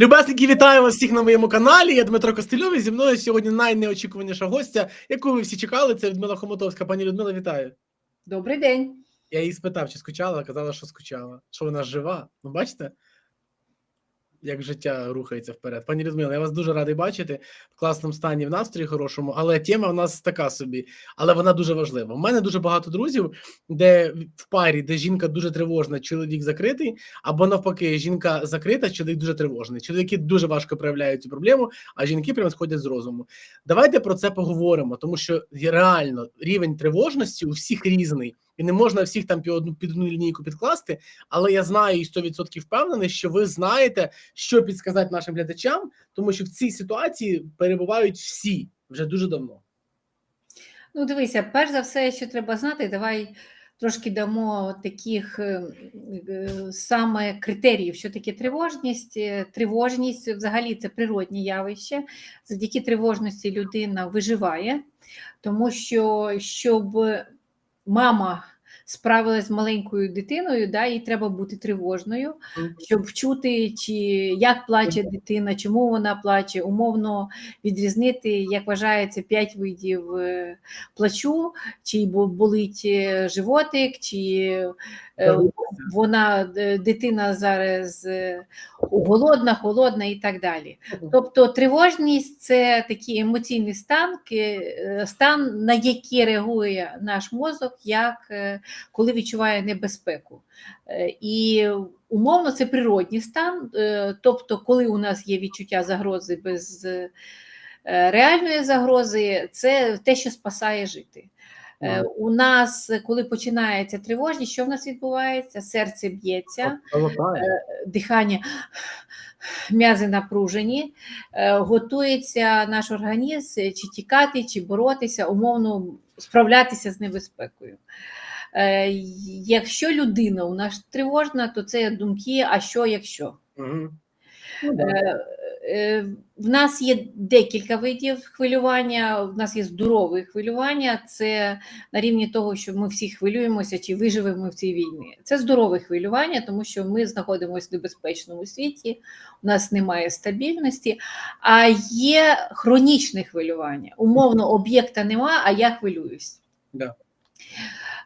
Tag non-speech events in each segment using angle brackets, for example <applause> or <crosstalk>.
Любесники, вітаю вас всіх на моєму каналі. Я Дмитро Костельов і зі мною сьогодні найнеочікуваніша гостя, яку ви всі чекали. Це Людмила Хомотовська. Пані Людмила, вітаю. Добрий день. Я її спитав, чи скучала, казала, що скучала. Що вона жива. Ну, бачите, як життя рухається вперед. Пані Людмила, я вас дуже радий бачити в класному стані, в настрої хорошому, але тема в нас така собі, але вона дуже важлива. У мене дуже багато друзів, де в парі, де жінка дуже тривожна, чоловік закритий, або навпаки, жінка закрита, чоловік дуже тривожний. Чоловіки дуже важко проявляють цю проблему, а жінки прямо сходять з розуму. Давайте про це поговоримо, тому що реально рівень тривожності у всіх різний, і не можна всіх там під одну під одну лінійку підкласти. Але я знаю і 100% впевнений, що ви знаєте, що підсказати нашим глядачам, тому що в цій ситуації перебувають всі вже дуже давно. Ну, дивися, перш за все, що треба знати, давай трошки дамо таких е, е, саме критеріїв, що таке тривожність. Е, Тривожність взагалі це природнє явище. Завдяки тривожності людина виживає, тому що щоб мама справилась з маленькою дитиною, да, їй треба бути тривожною, щоб вчути, чи як плаче дитина, чому вона плаче, умовно відрізнити, як вважається, п'ять видів е, плачу, чи бо- болить е, животик, чи вона е, дитина зараз е, голодна, холодна і так далі. Тобто тривожність це такий емоційний стан, е, стан, на який реагує наш мозок, як е, коли відчуває небезпеку. Е, І умовно це природній стан, е, тобто, коли у нас є відчуття загрози без е, реальної загрози, це те, що спасає жити. Е. У нас, коли починається тривожність, що в нас відбувається? Серце б'ється дихання, м'язи напружені, е, готується наш організм чи тікати, чи боротися, умовно справлятися з небезпекою. Е, Якщо людина у нас тривожна, то це думки, а що якщо? Мгм. Е, В нас є декілька видів хвилювання. В нас є здорове хвилювання. Це на рівні того, що ми всі хвилюємося чи виживемо в цій війні. Це здорове хвилювання, тому що ми знаходимося в небезпечному світі, у нас немає стабільності. А є хронічне хвилювання. Умовно, об'єкта нема, а я хвилююсь. Да.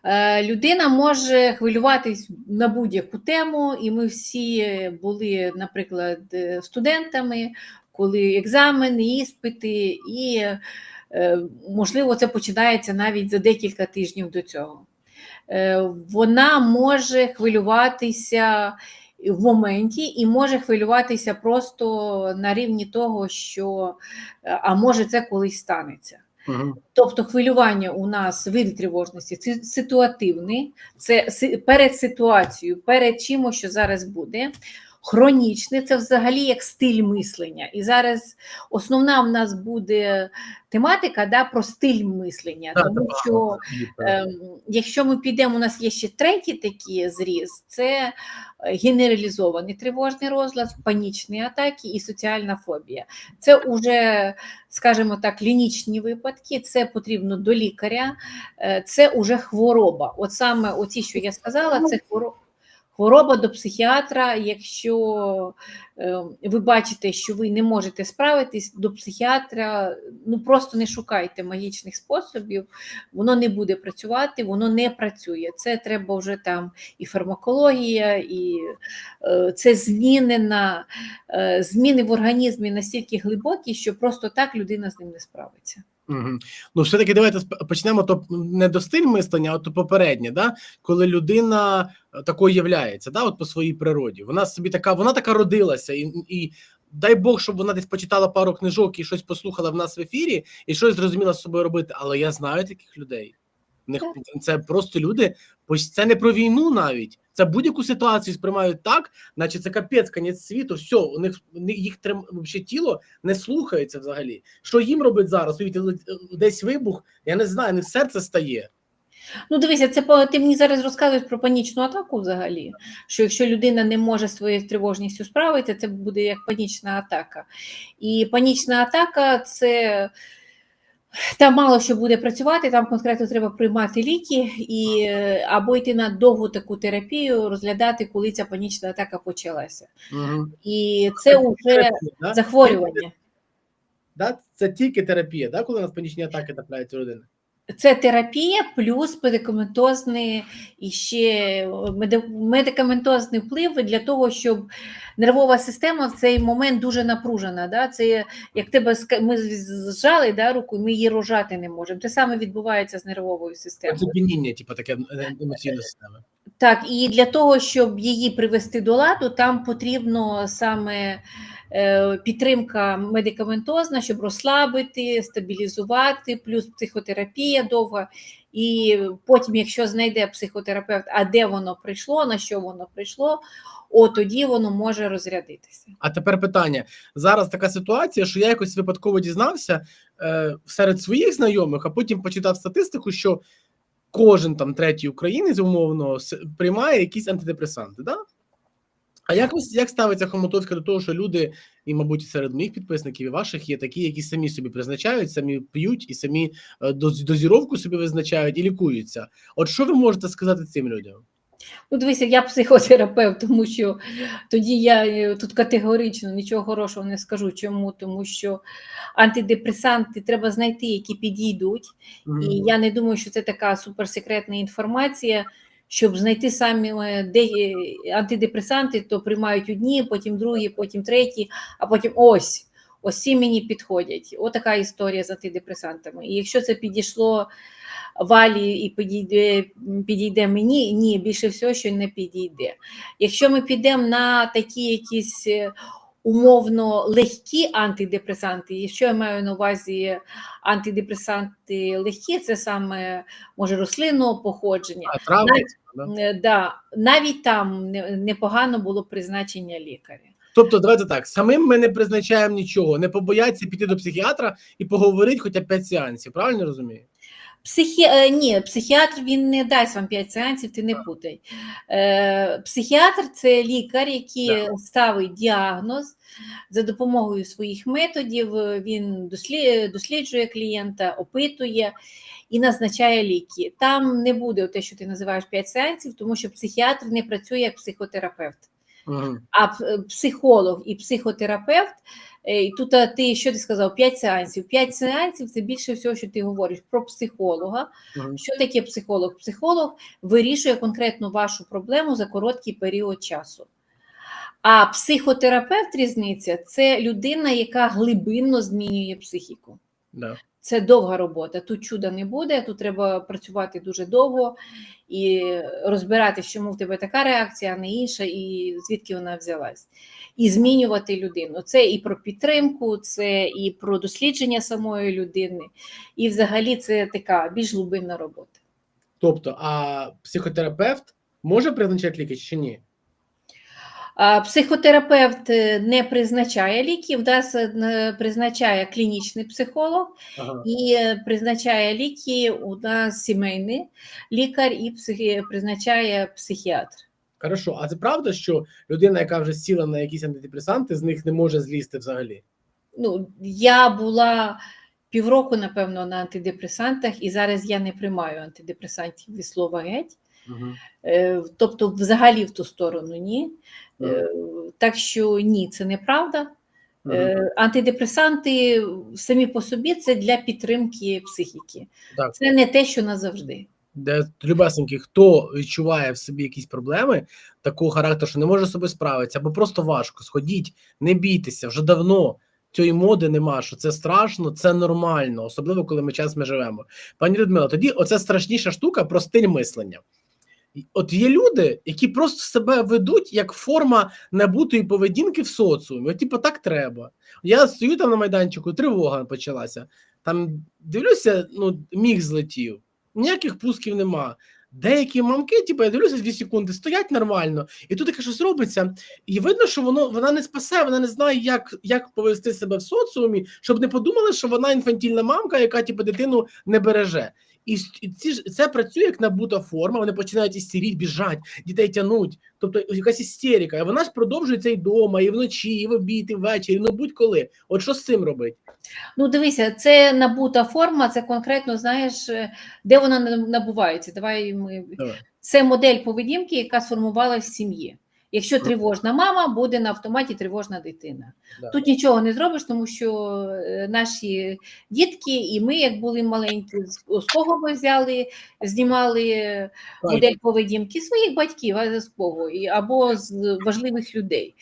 Е, Людина може хвилюватись на будь-яку тему, і ми всі були, наприклад, е, студентами, коли екзамени, іспити, і е, можливо це починається навіть за декілька тижнів до цього. Вона може хвилюватися в моменті і може хвилюватися просто на рівні того, що а може це колись станеться. Мгм. Тобто хвилювання у нас види тривожності ситуативний, це перед ситуацією, перед чимось, що зараз буде. Хронічне це взагалі як стиль мислення. І зараз основна в нас буде тематика да, про стиль мислення. Тому що Так. Ем, Якщо ми підемо, у нас є ще третій такий зріз, це е, генералізований тривожний розлад, панічні атаки і соціальна фобія. Це вже, скажімо так, клінічні випадки, це потрібно до лікаря, е, це вже хвороба. От саме оці, що я сказала, це хвороба. Хвороба до психіатра, якщо е, ви бачите, що ви не можете справитись до психіатра, ну просто не шукайте магічних способів, воно не буде працювати, воно не працює. Це треба вже там і фармакологія, і е, це зміни на е, зміни в організмі настільки глибокі, що просто так людина з ним не справиться. Мгм. Ну, все-таки давайте почнемо то не до стиль мислення, а то попереднє, да? коли людина е, такою являється, да? от по своїй природі. Вона собі така, вона така родилася, і, і дай Бог, щоб вона десь почитала пару книжок і щось послухала в нас в ефірі, і щось зрозуміла з собою робити. Але я знаю таких людей. В них це просто люди, це не про війну навіть. Це будь-яку ситуацію сприймають так, наче це капець, конець світу. Все, у них їх трим вообще тіло не слухається взагалі. Що їм робить зараз? Уявіть, десь вибух, я не знаю, не серце стає. Ну, дивися, це по- ти мені зараз розказуєш про панічну атаку взагалі. Що якщо людина не може своєю тривожністю справитися, це буде як панічна атака. І панічна атака це Там мало що буде працювати, там конкретно треба приймати ліки і або йти на довгу таку терапію, розглядати, коли ця панічна атака почалася. Угу. І це вже да? захворювання. Да? Це тільки терапія, да? коли у нас панічні атаки трапляються у людини. Це терапія плюс медикаментозний і ще медикаментозний вплив для того, щоб нервова система в цей момент дуже напружена. Да? Це як тебе ми зжали да, руку, ми її рожати не можемо. Те саме відбувається з нервовою системою. Зупиніння, типу, таке е, емоційної системи. Так, і для того, щоб її привести до ладу, там потрібно саме е, підтримка медикаментозна, щоб розслабити, стабілізувати, плюс психотерапія довга. І потім, якщо знайде психотерапевт, а де воно прийшло, на що воно прийшло, от тоді воно може розрядитися. А тепер питання: зараз така ситуація, що я якось випадково дізнався е, серед своїх знайомих, а потім почитав статистику, що кожен там третій українець умовно приймає якісь антидепресанти. Да? А як ви як ставиться Хомутовська до того, що люди, і, мабуть, серед моїх підписників і ваших є такі, які самі собі призначають, самі п'ють і самі е, дозіровку собі визначають і лікуються? От що ви можете сказати цим людям? Ну, дивися, я психотерапевт, тому що тоді я е, тут категорично нічого хорошого не скажу. Чому? Тому що антидепресанти треба знайти, які підійдуть. І я не думаю, що це така суперсекретна інформація. Щоб знайти самі е, де антидепресанти, то приймають одні, потім другі, потім треті, а потім ось. Ці мені підходять. Отака історія з антидепресантами. І якщо це підійшло валі і підійде, підійде мені, ні, більше всього, що не підійде. Якщо ми підемо на такі якісь е, умовно легкі антидепресанти, і що я маю на увазі антидепресанти легкі, це саме може рослинного походження. А травми, Навіть- да? Е, Да, навіть там непогано було призначення лікаря. Тобто, давайте так, самим ми не призначаємо нічого, не побояться піти до психіатра і поговорити хоча б 5 сеансів, правильно розумію? Психі... е, Ні, психіатр він не дасть вам 5 сеансів, ти не путай. Е, Психіатр це лікар, який Да. ставить діагноз за допомогою своїх методів. Він досліджує клієнта, опитує і назначає ліки. Там не буде те, що ти називаєш 5 сеансів, тому що психіатр не працює як психотерапевт. Угу. А психолог і психотерапевт, е, і тут ти що ти сказав? 5 сеансів. 5 сеансів це більше всього, що ти говориш про психолога. Угу. Що таке психолог? Психолог вирішує конкретно вашу проблему за короткий період часу. А психотерапевт різниця це людина, яка глибинно змінює психіку. Да. Це довга робота. Тут чуда не буде, тут треба працювати дуже довго і розбирати, чому в тебе така реакція, а не інша, і звідки вона взялась. І змінювати людину. Це і про підтримку, це і про дослідження самої людини, і взагалі це така більш глибинна робота. Тобто, а психотерапевт може призначати ліки чи ні? Психотерапевт е, не призначає ліків, да, е, призначає клінічний психолог, Ага. і е, призначає ліки у нас сімейний лікар і психі... призначає психіатр. Хорошо, а це правда, що людина, яка вже сіла на якісь антидепресанти, з них не може злізти взагалі? Ну, я була півроку, напевно, на антидепресантах, і зараз я не приймаю антидепресантів від слова геть. Угу. Е, Тобто, взагалі в ту сторону ні. Е, Так що ні, це неправда. Е, Антидепресанти самі по собі це для підтримки психіки. Так. Це не те, що назавжди. Де любесенькі, хто відчуває в собі якісь проблеми такого характеру, що не може з собою справитися, або просто важко, сходіть, не бійтеся, вже давно цієї моди нема, що це страшно, це нормально, особливо коли ми час ми живемо. Пані Людмила, тоді оце страшніша штука про стиль мислення. От є люди, які просто себе ведуть як форма набутої поведінки в соціумі. От, типу, так треба. Я стою там на майданчику, тривога почалася. Там дивлюся, ну, міг злетів, ніяких пусків нема. Деякі мамки, типу, я дивлюся 2 секунди, стоять нормально, і тут таке щось робиться, і видно, що воно вона не спасе, вона не знає, як, як повести себе в соціумі, щоб не подумали, що вона інфантільна мамка, яка типу, дитину не береже. І, ці ж це працює як набута форма. Вони починають істеріть, біжать, дітей тянуть. Тобто якась істерика. І вона ж продовжується і вдома, і вночі, і в обід, і ввечері. Ну будь-коли. От що з цим робити? Ну, дивися, це набута форма, це конкретно знаєш, е, де вона на- набувається. Давай ми Давай. це модель поведінки, яка сформувалася в сім'ї. Якщо тривожна мама, буде на автоматі тривожна дитина. Да. Тут нічого не зробиш, тому що е, наші дітки і ми, як були маленькі, з кого ми взяли, знімали Так. модель поведінки своїх батьків, а з кого або з важливих людей.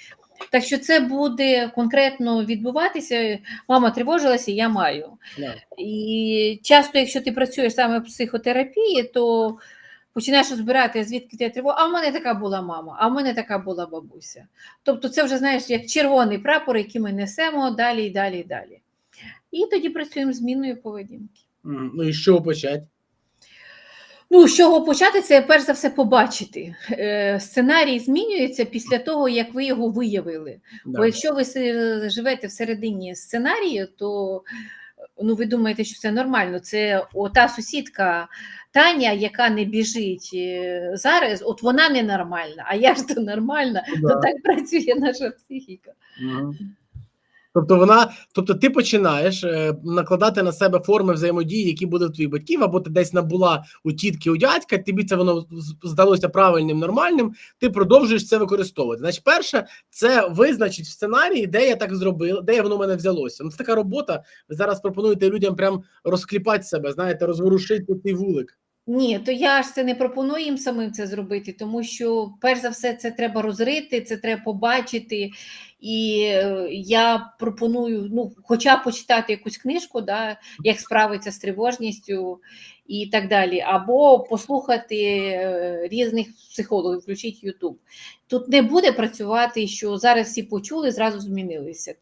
Так що це буде конкретно відбуватися. Мама тривожилася, я маю. Да. І часто, якщо ти працюєш саме в психотерапії, то починаєш розбирати, звідки ти тривога. А в мене така була мама, а в мене така була бабуся. Тобто, це вже знаєш як червоний прапор, який ми несемо далі і далі і далі. І тоді працюємо зміною поведінки. Ну і з чого почати? Ну, з чого почати, це перш за все побачити. Е, сценарій змінюється після того, як ви його виявили. Да. Бо якщо ви живете всередині сценарію, то ну, ви думаєте, що це нормально. Це ота сусідка Таня, яка не біжить е, зараз, от вона ненормальна, а я ж то нормальна. Да. То так працює наша психіка. Мгм. Тобто вона, тобто ти починаєш е, накладати на себе форми взаємодії, які були в батьків, або ти десь набула у тітки, у дядька, тобі це воно здалося правильним, нормальним, ти продовжуєш це використовувати. Значить, перше, це визначить в сценарії, де я так зробив, де воно в мене взялося. Ну, це така робота. Ви зараз пропонуєте людям прям розкліпати себе, знаєте, розворушити цей вулик. Ні, то я ж це не пропоную їм самим це зробити, тому що перш за все це треба розрити, це треба побачити. І е, я пропоную, ну, хоча почитати якусь книжку, да, як справитися з тривожністю і так далі, або послухати е, різних психологів, включіть Ютуб. Тут не буде працювати, що зараз всі почули, зразу змінилися.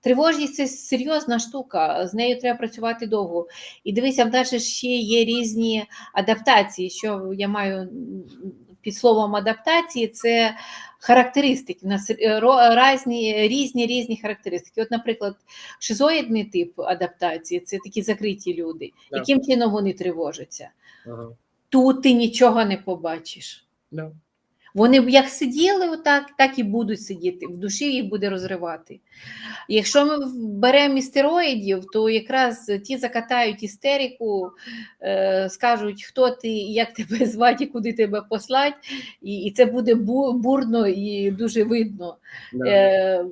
Тривожність це серйозна штука, з нею треба працювати довго. І дивися, в нас ще є різні адаптації. Що я маю під словом адаптації, це характеристики. У нас е, різні, різні різні характеристики. От, наприклад, шизоїдний тип адаптації це такі закриті люди. Да. Яким чином вони тривожаться? Ага. Тут ти нічого не побачиш. Да. Вони б як сиділи отак, так і будуть сидіти. В душі їх буде розривати. Якщо ми беремо істероїдів, то якраз ті закатають істерику, е, скажуть, хто ти, як тебе <laughs> звати, куди тебе послати, і, це буде бурно і дуже видно. Да.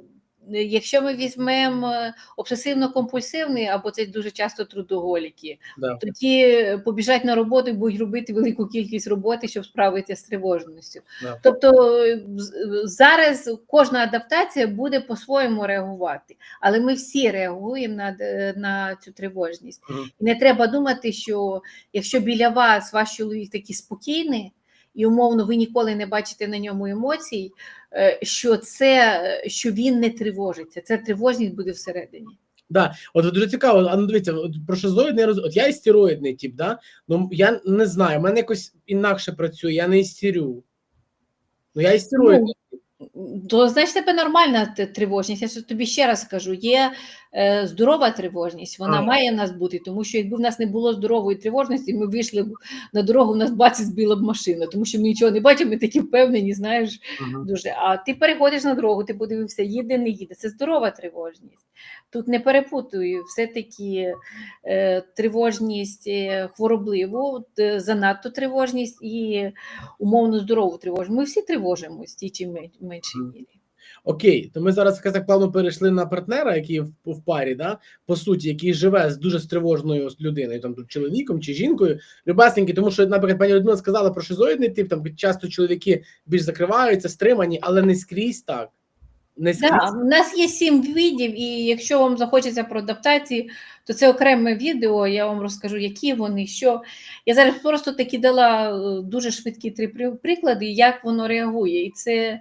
Е, Якщо ми візьмемо обсесивно-компульсивний, або це дуже часто трудоголіки, Да. тоді побіжать на роботу і будуть робити велику кількість роботи, щоб справитися з тривожністю. Да. Тобто е, зараз кожна адаптація буде по-своєму реагувати, але ми всі реагуємо на, на цю тривожність. Мгм. І не треба думати, що якщо біля вас ваш чоловік такий спокійний, і умовно ви ніколи не бачите на ньому емоцій, е, що це що він не тривожиться. Це тривожність буде всередині. Да, от дуже цікаво. А ну дивіться, от про шизоїдний роз... От я істероїдний тип, да? Ну я не знаю, в мене якось інакше працює, я не істерю. Ну я істероїдний. То значить тебе нормальна тривожність. Я тобі ще раз скажу: є здорова тривожність, вона А. має в нас бути, тому що якби в нас не було здорової тривожності, ми вийшли б на дорогу, в нас баці збила б машина, тому що ми нічого не бачимо, ми такі впевнені, знаєш, Мгм. дуже. А ти переходиш на дорогу, ти подивився, їде, не їде. Це здорова тривожність. Тут не перепутую, все-таки е, тривожність е, хворобливу, занадто тривожність і умовно здорову тривожність. Ми всі тривожимося в тій чи мен- меншій мірі. Окей, то ми зараз так плавно перейшли на партнера, який в, в парі, да? по суті, який живе з дуже стривожною людиною, там тут чоловіком чи жінкою, любесенький, тому що, наприклад, пані Людмила сказала про шизоїдний тип, там часто чоловіки більш закриваються, стримані, але не скрізь так. Не скрізь. Да, у нас є сім видів, і якщо вам захочеться про адаптації, то це окреме відео. Я вам розкажу, які вони, що. Я зараз просто таки дала е, дуже швидкі три при- приклади, як воно реагує. І це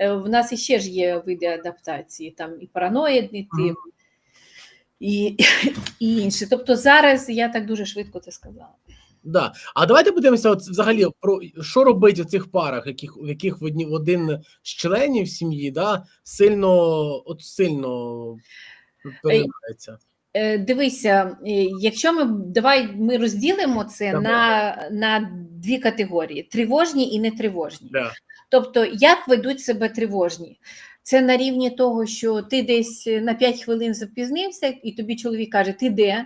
в нас іще ж є види адаптації, там і параноїдний тип, і, і інші. Тобто зараз я так дуже швидко це сказала. Да. А давайте подивимося, от взагалі про що робить у цих парах, яких в яких в одні один з членів сім'ї, да, сильно от сильно переймається. Е, Дивися, е, якщо ми давай ми розділимо це Давай. на, на дві категорії: тривожні і нетривожні. Да. Тобто, як ведуть себе тривожні? Це на рівні того, що ти десь на 5 хвилин запізнився, і тобі чоловік каже, ти де?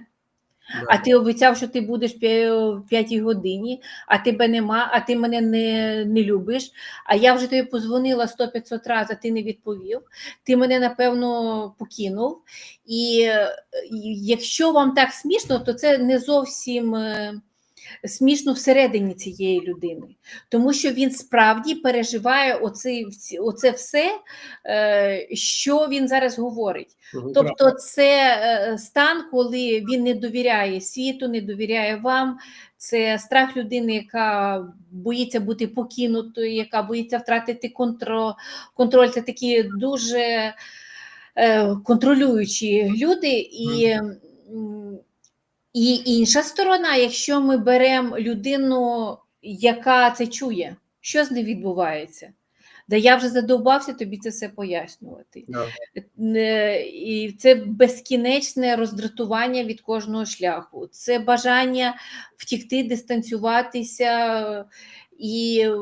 А ти обіцяв, що ти будеш в п'ятій годині, а тебе нема, а ти мене не, не любиш. А я вже тобі позвонила 100-500 разів, а ти не відповів. Ти мене, напевно, покинув. І е, якщо вам так смішно, то це не зовсім е, смішно всередині цієї людини. Тому що він справді переживає оце, оце все, е, що він зараз говорить. Тобто, це е, стан, коли він не довіряє світу, не довіряє вам. Це страх людини, яка боїться бути покинутою, яка боїться втратити контроль. контроль. Це такі дуже е, контролюючі люди. І, і інша сторона, якщо ми беремо людину, яка це чує, що з нею відбувається? Да я вже задовбався тобі це все пояснювати. Да. Не- І це безкінечне роздратування від кожного шляху, це бажання втікти, дистанціюватися е, і е,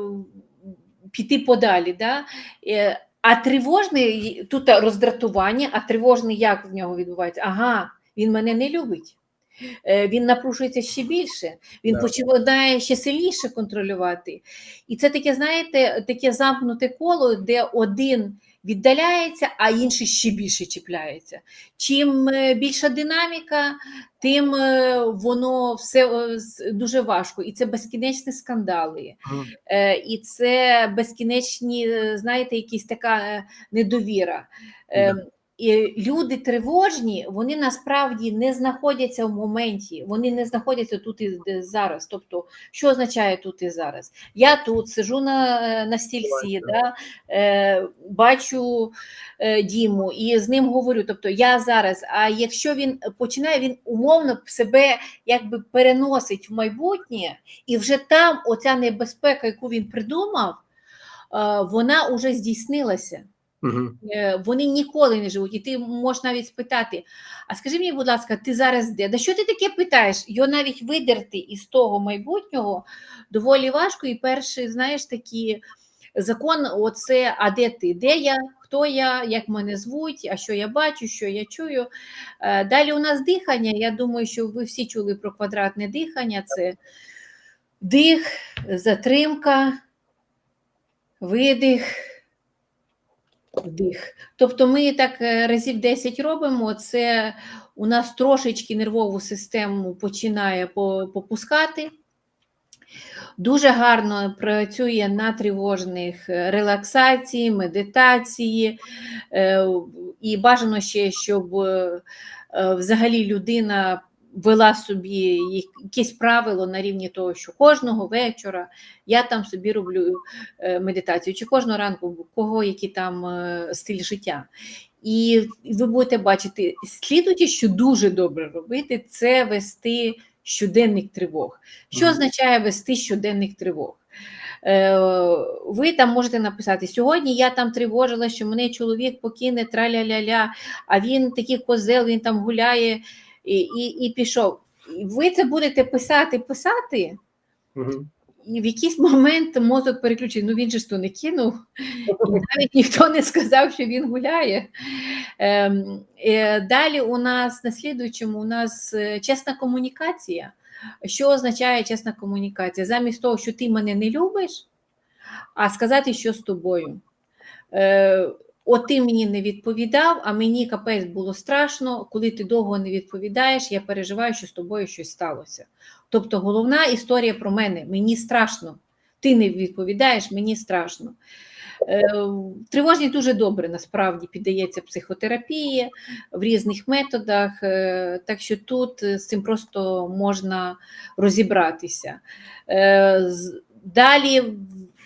піти подалі. Да? Е, А тривожний тут роздратування, а тривожний як в нього відбувається? Ага, він мене не любить. Е, Він напружується ще більше, він починає ще сильніше контролювати. І це таке, знаєте, таке замкнуте коло, де один віддаляється, а інший ще більше чіпляється. Чим е, більша динаміка, тим е, воно все дуже важко. І це безкінечні скандали, і це безкінечні, знаєте, якісь така недовіра. І люди тривожні, вони насправді не знаходяться в моменті, вони не знаходяться тут і зараз. Тобто, що означає тут і зараз? Я тут сижу на, е, на стільці, да, е, бачу е, Діму і з ним говорю. Тобто я зараз. А якщо він починає, він умовно себе якби переносить в майбутнє, і вже там оця небезпека, яку він придумав, е, вона вже здійснилася. Е, Вони ніколи не живуть. І ти можеш навіть спитати: а скажи мені, будь ласка, ти зараз де? Да що ти таке питаєш? Його навіть видерти із того майбутнього доволі важко. І перший, знаєш, такий закон: оце, а де ти? Де я? Хто я, як мене звуть, а що я бачу, що я чую. Е, Далі у нас дихання. Я думаю, що ви всі чули про квадратне дихання. Це дих, затримка, видих, вдих. Тобто ми так е, разів 10 робимо. Це у нас трошечки нервову систему починає по- попускати. Дуже гарно працює на тривожних е, релаксації, медитації, е, і бажано ще, щоб взагалі людина вела собі якесь правило на рівні того, що кожного вечора я там собі роблю е, медитацію, чи кожного ранку, у кого який там е, стиль життя. І ви будете бачити, слідуючи, що дуже добре робити, це вести щоденник тривог. Що означає вести щоденник тривог? Е, Ви там можете написати: сьогодні я там тривожила, що мене чоловік покине траля-ля-ля, а він такий козел, він там гуляє і, і, і пішов. І Ви це будете писати, писати, Мгм. і в якийсь момент мозок переключить. Ну він же ж то не кинув, і навіть ніхто не сказав, що він гуляє. Ем, е, Далі у нас на слідуючому у нас е, чесна комунікація. Що означає чесна комунікація? Замість того, що ти мене не любиш, а сказати, що з тобою. Е, От ти мені не відповідав, а мені капець було страшно. Коли ти довго не відповідаєш, я переживаю, що з тобою щось сталося. Тобто, головна історія про мене: мені страшно. Ти не відповідаєш, мені страшно. Е, Тривожність дуже добре насправді піддається психотерапії в різних методах, е, так що тут е, з цим просто можна розібратися. Далі,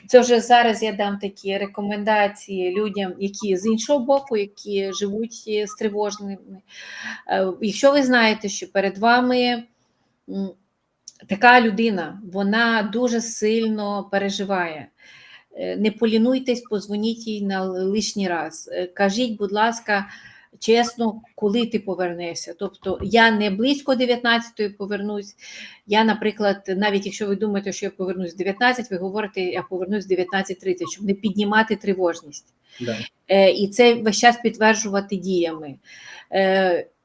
це вже зараз я дам такі рекомендації людям, які з іншого боку, які живуть е, з тривожними. Е, Якщо ви знаєте, що перед вами така людина, вона дуже сильно переживає. Е, Не полінуйтесь, позвоніть їй на лишній раз. Кажіть, будь ласка, чесно, коли ти повернешся. Тобто я не близько 19-ї повернусь. Я, наприклад, навіть якщо ви думаєте, що я повернусь в 19, ви говорите, я повернусь в 19.30, щоб не піднімати тривожність. Да. Е, і це весь час підтверджувати діями.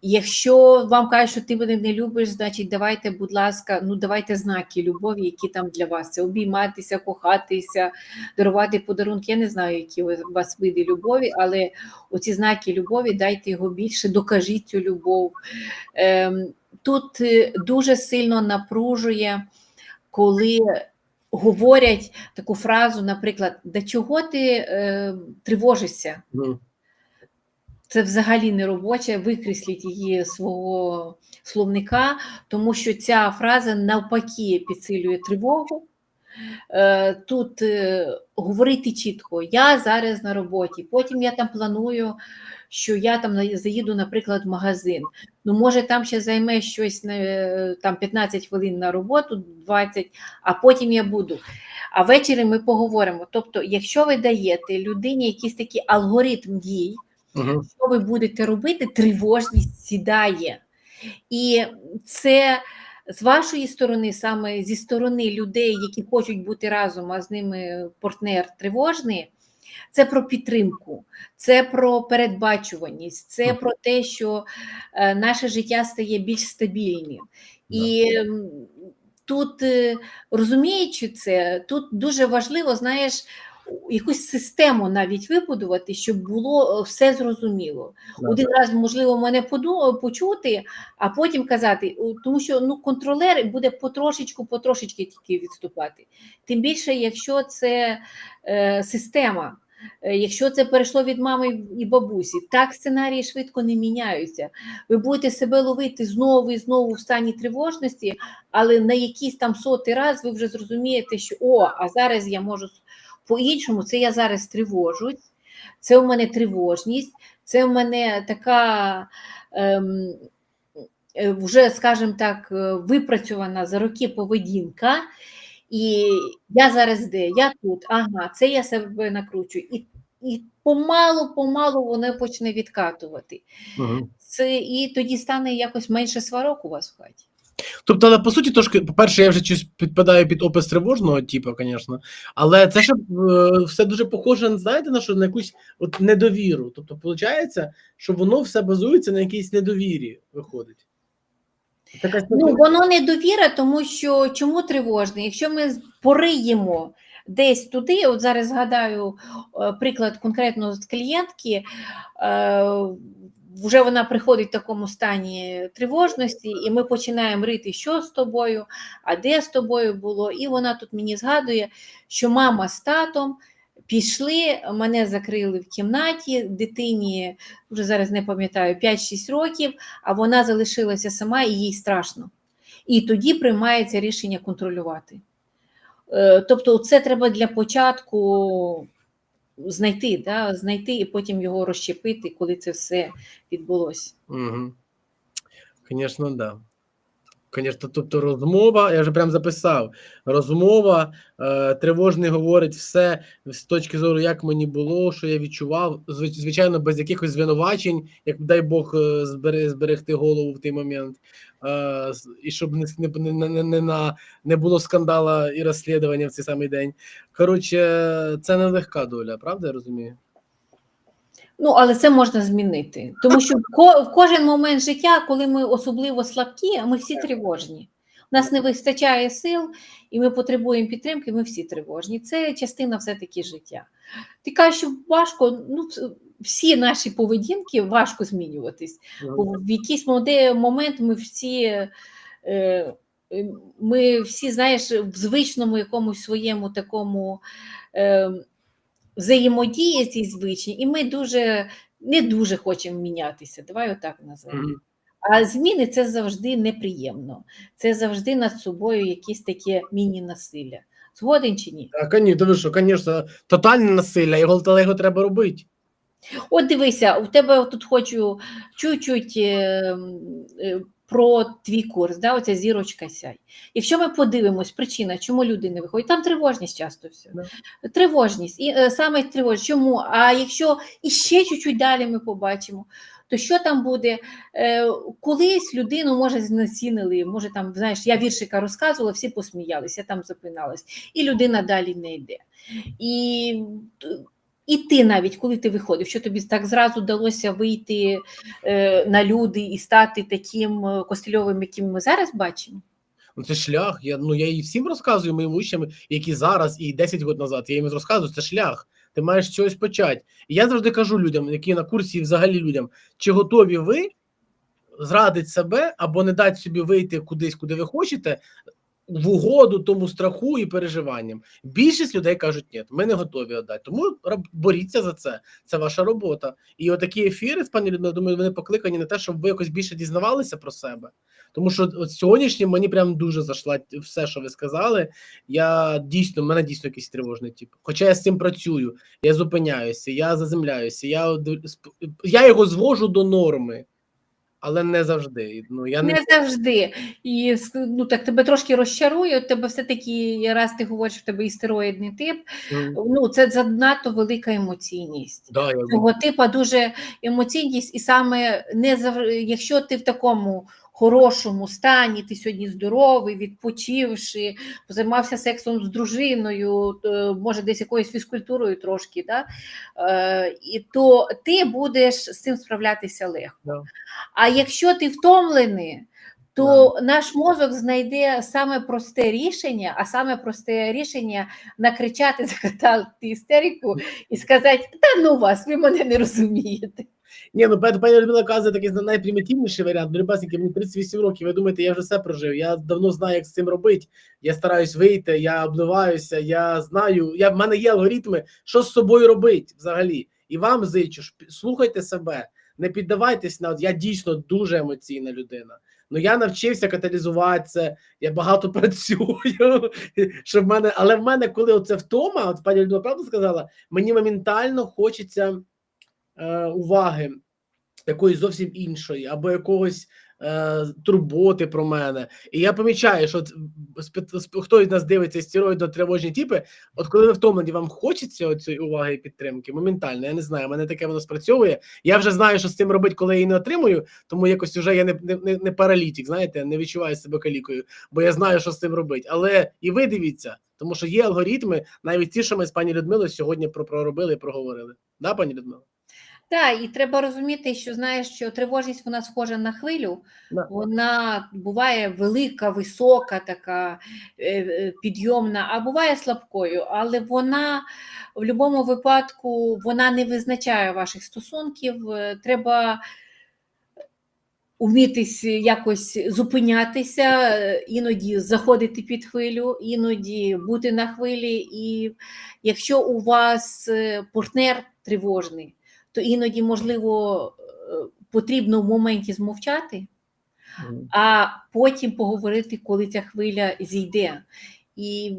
Якщо вам кажуть, що ти мене не любиш, значить давайте, будь ласка, ну давайте знаки любові, які там для вас. Це обійматися, кохатися, дарувати подарунки. Я не знаю, які у вас види любові, але оці знаки любові, дайте його більше, докажіть цю любов. Ем, тут е, дуже сильно напружує, коли говорять таку фразу, наприклад, до чого ти е, тривожишся? Це взагалі не робоче, викресліть її свого словника, тому що ця фраза навпаки підсилює тривогу. Е, Тут е, говорити чітко, я зараз на роботі, потім я там планую, що я там заїду, наприклад, в магазин. Ну, може, там ще займе щось на там 15 хвилин на роботу, 20, а потім я буду. А ввечері ми поговоримо. Тобто, якщо ви даєте людині якийсь такий алгоритм дій, Мгм. що ви будете робити, тривожність сідає. І це з вашої сторони, саме зі сторони людей, які хочуть бути разом, а з ними партнер тривожний, це про підтримку, це про передбачуваність, це про те, що е, наше життя стає більш стабільним. І тут, е, розуміючи це, тут дуже важливо, знаєш, якусь систему навіть вибудувати, щоб було е, все зрозуміло. Да. Один раз можливо мене поду- почути, а потім казати, тому що ну контролер буде потрошечку, потрошечки тільки відступати. Тим більше, якщо це е, система. е, Якщо це перейшло від мами і бабусі, так сценарії швидко не міняються. Ви будете себе ловити знову і знову в стані тривожності, але на якийсь там сотий раз ви вже зрозумієте, що о, а зараз я можу по-іншому, це я зараз тривожусь, це у мене тривожність, це в мене така ем, е, вже, скажімо так, е, випрацьована за роки поведінка. І я зараз де? Я тут, ага, це я себе накручую. І, і помалу-помалу воно почне відкатувати. Мгм. Це, і тоді стане якось менше сварок у вас в хаті. Тобто, але по суті, трошки, по-перше, я вже щось підпадаю під опис тривожного, типу, звісно. Але це ще е, все дуже похоже, знаєте, на що на якусь от недовіру. Тобто, виходить, що воно все базується на якійсь недовірі, виходить. Така Ну, воно не довіра, тому що чому тривожне? Якщо ми пориємо десь туди, от зараз згадаю е, приклад конкретно з клієнтки, е, вже вона приходить в такому стані тривожності, і ми починаємо рити, що з тобою, а де з тобою було. І вона тут мені згадує, що мама з татом пішли, мене закрили в кімнаті, дитині вже зараз не пам'ятаю 5-6 років, а вона залишилася сама і їй страшно. І тоді приймається рішення контролювати. Е, Тобто, це треба для початку знайти, да? знайти і потім його розщепити, коли це все відбулося. Угу. Звісно, так. Да. Звісно, тобто розмова, я вже прям записав. Розмова, е, тривожний говорить все з точки зору, як мені було, що я відчував. Звичайно, без якихось звинувачень, як дай Бог е, зберегти голову в той момент. Е, і щоб не, не, не, не, на, не було скандала і розслідування в цей самий день. Коротше, це нелегка доля, правда, я розумію? Ну, але це можна змінити. Тому що в кожен момент життя, коли ми особливо слабкі, ми всі тривожні. У нас не вистачає сил, і ми потребуємо підтримки, ми всі тривожні. Це частина все-таки життя. Ти кажеш, що важко, ну, всі наші поведінки важко змінюватись. Бо в якийсь момент ми всі, е, е, ми всі, знаєш, в звичному якомусь своєму такому е, взаємодії цій звичній, і ми дуже не дуже хочемо мінятися. Давай отак називаємо. Мгм. А зміни це завжди неприємно. Це завжди над собою якесь таке міні-насилля. Згоден чи ні? Так, ні, ви що, звісно, тотальне насилля, його, але його треба робити. От дивися, у тебе тут хочу чуть-чуть е, е, про твій курс, да, оця зірочка сяй. Якщо ми подивимось, причина, чому люди не виходять, там тривожність часто все. Тривожність. І е, саме тривожність. Чому? А якщо іще чуть-чуть далі ми побачимо, то що там буде? Е, колись людину може знецінили, може там, знаєш, я віршика розказувала, всі посміялися, я там запиналась, і людина далі не йде. І, і ти навіть, коли ти виходив, що тобі так зразу вдалося вийти е, на люди і стати таким е, Костельовим, яким ми зараз бачимо? Ну, це шлях. Я, ну, я і всім розказую моїм учням, які зараз і 10 років назад. Я їм розказую, це шлях. Ти маєш чогось почати. І я завжди кажу людям, які на курсі, і взагалі людям, чи готові ви зрадити себе або не дати собі вийти кудись, куди ви хочете, в угоду тому страху і переживанням. Більшість людей кажуть, ні, ми не готові віддати. Тому боріться за це. Це ваша робота. І отакі ефіри з пані Людмилою, думаю, вони покликані на те, щоб ви якось більше дізнавалися про себе. Тому що от сьогоднішнім мені прям дуже зайшла все, що ви сказали. Я дійсно, в мене дійсно якийсь тривожний тип. Хоча я з цим працюю, я зупиняюся, я заземляюся, я, я його звожу до норми, але не завжди. Ну, я не... Не завжди. І ну, так тебе трошки розчарує, тебе все-таки, раз ти говориш, в тебе істероїдний тип, Mm. ну, це занадто велика емоційність. Да, я... типа типу дуже емоційність, і саме не зав... якщо ти в такому хорошому стані, ти сьогодні здоровий, відпочивши, займався сексом з дружиною, може десь якоюсь фізкультурою трошки, да? е, і то ти будеш з цим справлятися легко. А якщо ти втомлений, то наш мозок знайде саме просте рішення, а саме просте рішення накричати, <laughs> закатати істерику і сказати: Та ну вас, ви мене не розумієте. Ні, ну пані Людмила казує такий найпримітивніший варіант. Любасники, мені 38 років. Ви думаєте, я вже все прожив. Я давно знаю, як з цим робити. Я стараюсь вийти, я обливаюся, я знаю. Я, в мене є алгоритми, що з собою робити взагалі. І вам зичу, слухайте себе, не піддавайтесь на я дійсно дуже емоційна людина. Ну я навчився каталізувати це, я багато <laughs> працюю, щоб в мене, але в мене, коли оце втома, от пані Людмила правда сказала, мені моментально хочеться уваги якоїсь зовсім іншої, або якогось е, турботи про мене. І я помічаю, що от, сп- сп- хто із нас дивиться стероїдно тривожні типи, от коли ви втомлені, вам хочеться цієї уваги і підтримки, моментально, я не знаю, мене таке воно спрацьовує. Я вже знаю, що з цим робити, коли я її не отримую, тому якось вже я не, не, не, не паралітик, знаєте, не відчуваю себе калікою, бо я знаю, що з цим робити. Але і ви дивіться, тому що є алгоритми, навіть ті, що ми з пані Людмилою сьогодні про- проробили і проговорили. Да, пані Людмила? Так, і треба розуміти, що знаєш, що тривожність вона схожа на хвилю, вона буває велика, висока, така е, е, підйомна, а буває слабкою, але вона в будь-якому випадку вона не визначає ваших стосунків. Е, Треба вмітись якось зупинятися, іноді заходити під хвилю, іноді бути на хвилі. І якщо у вас партнер тривожний, то іноді, можливо, е, потрібно в моменті змовчати, а потім поговорити, коли ця хвиля зійде. І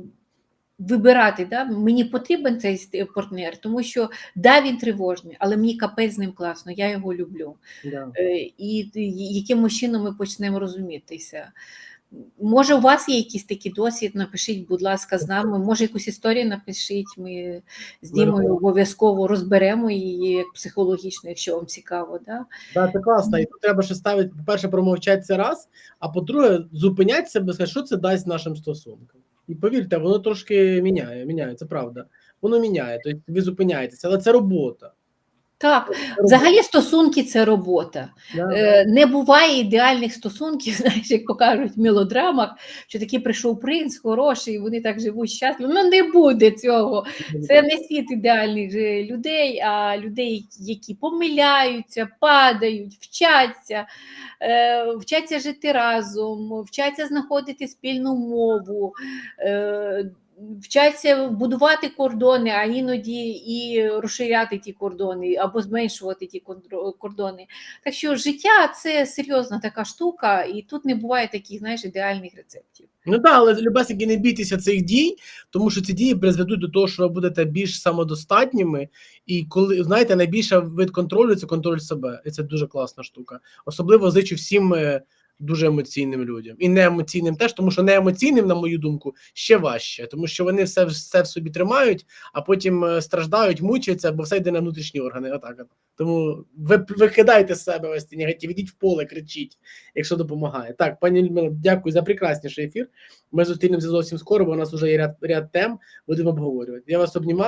вибирати, да? мені потрібен цей партнер, тому що да, він тривожний, але мені капець з ним класно, я його люблю. Да. Е, І якимось чином ми почнемо розумітися. Може, у вас є якийсь такий досвід, напишіть, будь ласка, з нами. Може, якусь історію напишіть. Ми з Дімою обов'язково розберемо її як психологічно, якщо вам цікаво. Да? Да, це класно. І тут треба ще ставити, по-перше, промовчати це раз, а по-друге, зупиняти себе, сказати, що це дасть нашим стосункам. І повірте, воно трошки міняє, міняє, це правда. Воно міняє, тобто ви зупиняєтеся, але це робота. Так, взагалі стосунки це робота. да. Е, Не буває ідеальних стосунків, <laughs> знаєш, як покажуть в мелодрамах, що такий прийшов принц хороший, і вони так живуть щасливо. Ну не буде цього. Це не світ ідеальних людей, а людей, які помиляються, падають, вчаться, е, вчаться жити разом, вчаться знаходити спільну мову, е, вчаться будувати кордони, а іноді і розширяти ті кордони або зменшувати ті кордони. Так що життя це серйозна така штука, і тут не буває таких, знаєш, ідеальних рецептів. Ну так, але любесики, не бійтеся цих дій, тому що ці дії призведуть до того, що ви будете більш самодостатніми. І коли знаєте, найбільша вид контролю це контроль себе. І це дуже класна штука. Особливо зичу всім е, дуже емоційним людям. І неемоційним теж, тому що неемоційним, на мою думку, ще важче, тому що вони все, все в собі тримають, а потім е, страждають, мучаються, бо все йде на внутрішні органи. Отак. Тому ви викидайте з себе ось ці негатив, ідіть в поле, кричіть, якщо допомагає. Так, пані Людмила, дякую за прекрасніший ефір. Ми зустрінемося зовсім скоро, бо у нас вже є ряд, ряд тем, будемо обговорювати. Я вас обнімаю.